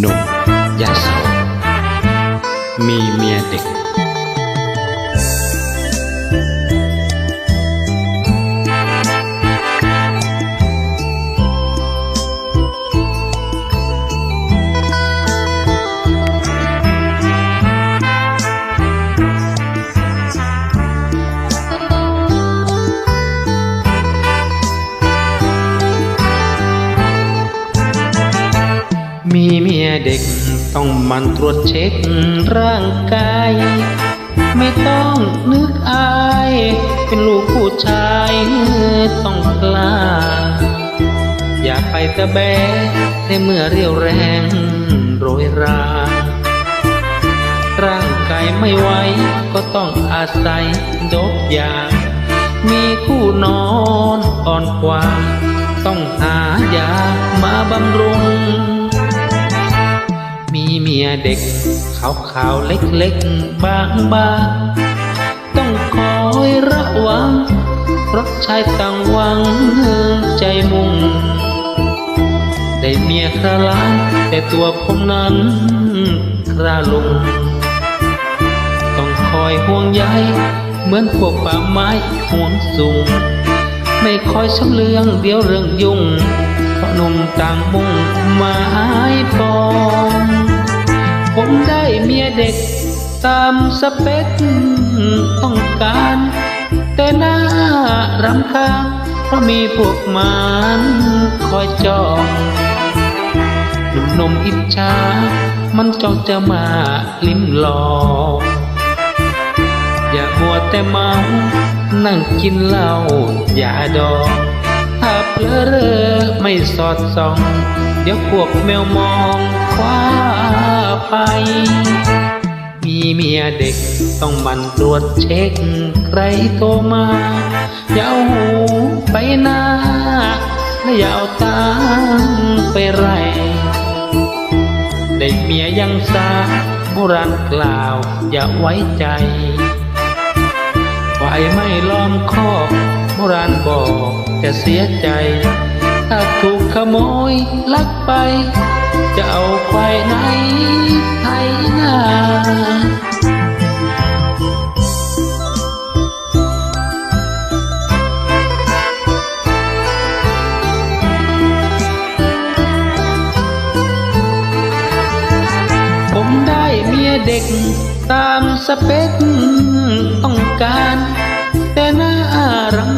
หนุ่มยาสาวมีเมียเด็ก เด็กต้องมันตรวจเช็คร่างกาย ไม่ต้องนึกอาย เป็นลูกผู้ชายต้องกล้า อย่าไปตะแบในเมื่อเรียวแรงโรยรา ร่างกายไม่ไหวก็ต้องอาศัยดบยา มีคู่นอนอ่อนกว่า ต้องหายามาบำรุง มีเมียเด็ก ขาวขาวเล็กๆ บางบางต้องคอยระวังเพราะชายต่างหวังใจมุ่งได้เมียคราล้านแต่ตัวผมนั้นคราลุง ต้องคอยห่วงใยเหมือนพวกป่าไม้ห่วงสูง ไม่คอยชำเลืองเดี๋ยวเรื่องยุ่ง มต่างมุ่งหมายปองผมได้เมียเด็กตามสเปคต้องการ แต่หน้ารำคาญเพราะมีพวกมันคอยจองหนุ่มนมอิจฉามันจ้องจะมาลิ้มลองอย่ามัวแต่เมา นั่งกินเหล้าอย่าดอง เลอเรอไม่สอดส่อง เดี๋ยวพวกแมวมองคว้าไป มีเมียเด็กต้องมันตรวจเช็คใครโทรมาอย่าเอาหูไปหน้าและอย่าเอาตาไปไรได้เมียยังสาโบราณกล่าวอย่าไว้ใจไฟไม่ล้อมคอกโบราณบอก จะเสียใจ ถ้าถูกขโมยลักไป จะเอาควายไหนไทยนาผมได้เมียเด็กตามสเปคต้องการ แต่น้ารำคาญเพราะ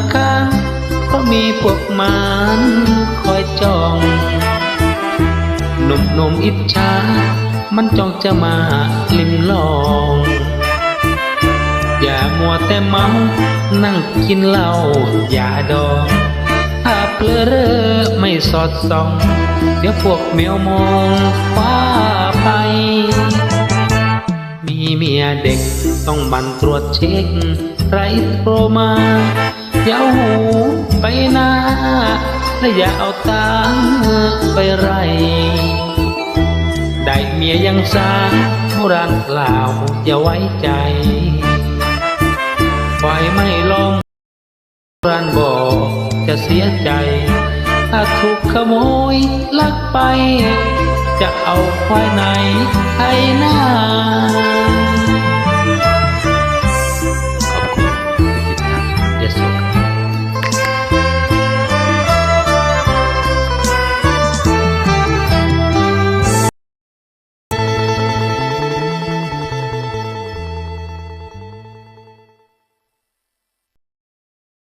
มีพวกมันคอยจ้อง หนุ่มนมอิจฉา มันจ้องจะมาลิ้มลอง อย่ามัวแต่เมา นั่งกินเหล้าอย่าดอง ถ้าเปลือเรอไม่สอดส่อง เดี๋ยวพวกแมวมองคว้าไป มีเมียเด็กต้องหมันตรวจเช็คใครโทรมา อย่าหูไปนาและอย่าเอาตาไปไร ได้เมียยังซาโบรันกล่าวอย่าไว้ใจปล่อยไม่ลองรันบอกจะเสียใจ ถ้าถูกขโมยลักไป จะเอาควายไหนให้นาขอบคุณที่ติดตามยาสุ